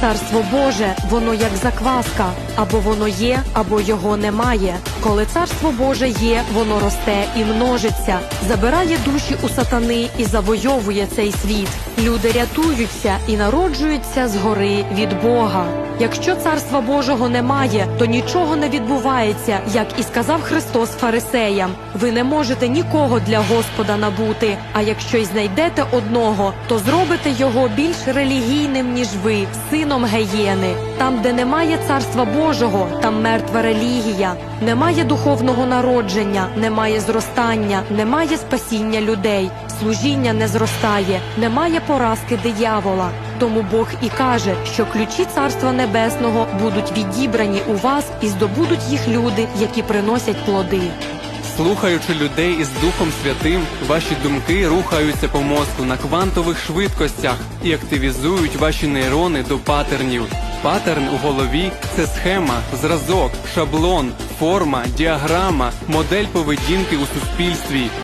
Царство Боже, воно як закваска, або воно є, або його немає. Коли царство Боже є, воно росте і множиться, забирає душі у сатани і завойовує цей світ. Люди рятуються і народжуються згори від Бога. Якщо царства Божого немає, то нічого не відбувається, як і сказав Христос фарисеям. Ви не можете нікого для Господа набути. А якщо й знайдете одного, то зробите його більш релігійним, ніж ви, сином геєни. Там, де немає царства Божого, там мертва релігія, немає духовного народження, немає зростання, немає спасіння людей, служіння не зростає, немає поразки диявола. Тому Бог і каже, що ключі Царства Небесного будуть відібрані у вас і здобудуть їх люди, які приносять плоди. Слухаючи людей із Духом Святим, ваші думки рухаються по мозку на квантових швидкостях і активізують ваші нейрони до патернів. Патерн у голові це схема, зразок, шаблон, форма, діаграма, модель поведінки у суспільстві.